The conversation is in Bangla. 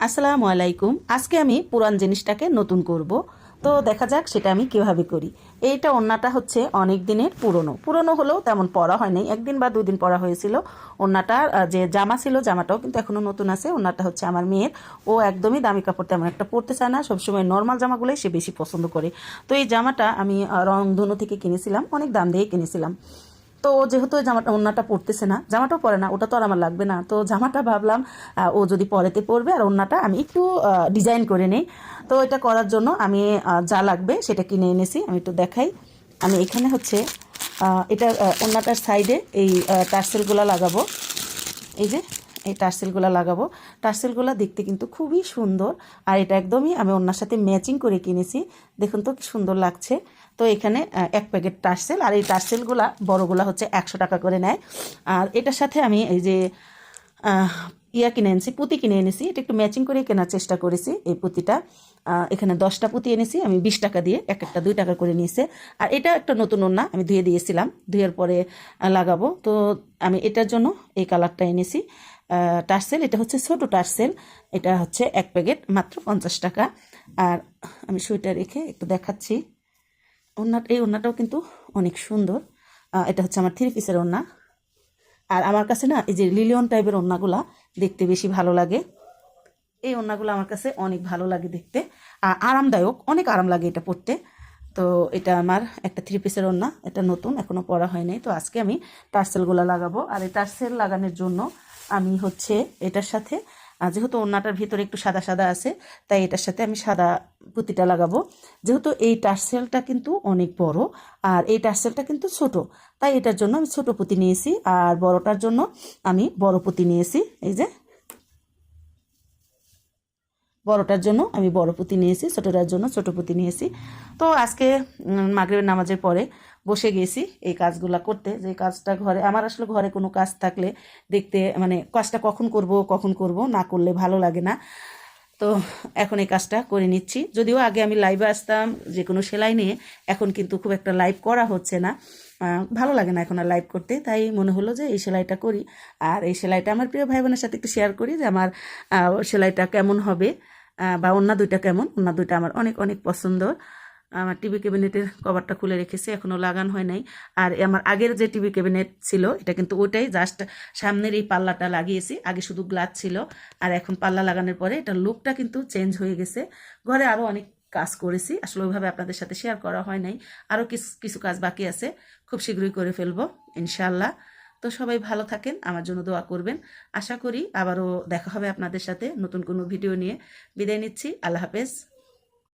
আসসালামু আলাইকুম। আজকে আমি পুরান জিনিসটাকে নতুন করব। তো দেখা যাক সেটা আমি কীভাবে করি। এইটা ওন্নাটা হচ্ছে অনেক দিনের পুরনো। পুরনো হলেও তেমন পরা হয়নি একদিন বা দুদিন পরা হয়েছিল আহ, যে জামা ছিল জামাটাও কিন্তু এখনও নতুন আছে। ওন্নাটা হচ্ছে আমার মেয়ের। ও একদমই দামি কাপড় তেমন একটা পরতে চায় না। সবসময় নর্মাল জামাগুলোই সে বেশি পছন্দ করে। তো এই জামাটা আমি রংধনু থেকে কিনেছিলাম। অনেক দাম দিয়ে কিনেছিলাম। তো ও যেহেতু জামাটা ওনাটা পরতেছে না, জামাটাও পরে না, ওটা তো আর আমার লাগবে না। তো জামাটা ভাবলাম ও যদি পরেতে পরবে আর ওনাটা আমি একটু ডিজাইন করে নিই। তো এটা করার জন্য আমি যা লাগবে সেটা কিনে এনেছি, আমি একটু দেখাই। আমি এখানে হচ্ছে এটা ওনাটার সাইডে এই টার্সেলগুলো লাগাবো। এই যে এই টার্সেলগুলো লাগাবো। টার্সেলগুলো দেখতে কিন্তু খুবই সুন্দর। আর এটা একদমই আমি ওনার সাথে ম্যাচিং করে কিনেছি। দেখুন তো সুন্দর লাগছে। তো এখানে এক প্যাকেট টার্সেল। আর এই টার্সেলগুলা বড়গুলা হচ্ছে একশো টাকা করে নেয়। আর এটার সাথে আমি এই যে ইয়া কিনে এনেছি, পুঁতি কিনে এনেছি। এটা একটু ম্যাচিং করে কেনার চেষ্টা করেছি এই পুঁতিটা। এখানে দশটা পুঁতি এনেছি। আমি বিশ টাকা দিয়ে এক একটা দুই টাকা করে নিয়েছে। আর এটা একটা নতুন ওন্না আমি ধুয়ে দিয়েছিলাম। ধুয়ের পরে লাগাবো। তো আমি এটার জন্য এই কালারটা এনেছি। টার্সেল এটা হচ্ছে ছোট টার্সেল এটা হচ্ছে এক প্যাকেট মাত্র পঞ্চাশ টাকা। আর আমি সুইটা রেখে একটু দেখাচ্ছি। ওন্না এই ওন্নাটাও কিন্তু অনেক সুন্দর। এটা হচ্ছে আমার থ্রি পিসের ওন্না আর আমার কাছে না, এই যে লিলিয়ন টাইপের ওন্নাগুলা দেখতে বেশি ভালো লাগে। এই ওন্নাগুলো আমার কাছে অনেক ভালো লাগে দেখতে। আর আরামদায়ক, অনেক আরাম লাগে এটা পরতে। তো এটা আমার একটা থ্রি পিসের ওন্না এটা নতুন এখনও পরা হয়নি। তো আজকে আমি টার্সেলগুলো লাগাবো। আর এই টার্সেল লাগানোর জন্য আমি হচ্ছে এটার সাথে যেহেতু ওনাটার ভিতরে একটু সাদা সাদা আছে, তাই এটার সাথে আমি সাদা পুঁতিটা লাগাবো। যেহেতু এই টার্সেলটা কিন্তু অনেক বড়, আর এই টার্সেলটা কিন্তু ছোট, তাই এটার জন্য আমি ছোট পুঁতি নিয়েছি, আর বড়টার জন্য আমি বড় পুঁতি নিয়েছি, এই যে বড়টার জন্য আমি বড় পুঁতি নিয়েছি, ছোটটার জন্য ছোট পুঁতি নিয়েছি। তো আজকে মাগরিবের নামাজের পরে বসে গেছি এই কাজগুলা করতে, যে কাজটা ঘরে, আমার আসলে ঘরে কোনো কাজ থাকলে দেখতে মানে কাজটা কখন করব কখন করব, না করলে ভালো লাগে না। তো এখন এই কাজটা করে নিচ্ছি। যদিও আগে আমি লাইভে আসতাম, যে কোনো সেলাই নিয়ে, এখন কিন্তু খুব একটা লাইভ করা হচ্ছে না। ভালো লাগে না এখন আর লাইভ করতে, তাই মনে হলো যে এই সেলাইটা করি। আর এই সেলাইটা আমার প্রিয় ভাই বোনের সাথে একটু শেয়ার করি যে আমার সেলাইটা কেমন হবে। বা অন্য দুইটা কেমন? অন্য দুইটা আমার অনেক অনেক পছন্দ। আমার টিভি ক্যাবিনেটের কভারটা খুলে রেখেছি, এখনও লাগানো হয় নাই। আর আমার আগের যে টিভি ক্যাবিনেট ছিল, এটা কিন্তু ওইটাই জাস্ট সামনের এই পাল্লাটা লাগিয়েছি। আগে শুধু গ্লাস ছিল, আর এখন পাল্লা লাগানোর পরে এটা লুকটা কিন্তু চেঞ্জ হয়ে গেছে। ঘরে আরও অনেক কাজ করেছি, আসলে ওইভাবে আপনাদের সাথে শেয়ার করা হয় নাই। আরও কিছু কিছু কাজ বাকি আছে, খুব শীঘ্রই করে ফেলব ইনশাল্লাহ তো সবাই ভালো থাকেন, আমার জন্য দোয়া করবেন। আশা করি আবারও দেখা হবে আপনাদের সাথে নতুন কোনো ভিডিও নিয়ে। বিদায় নিচ্ছি, আল্লাহ হাফেজ।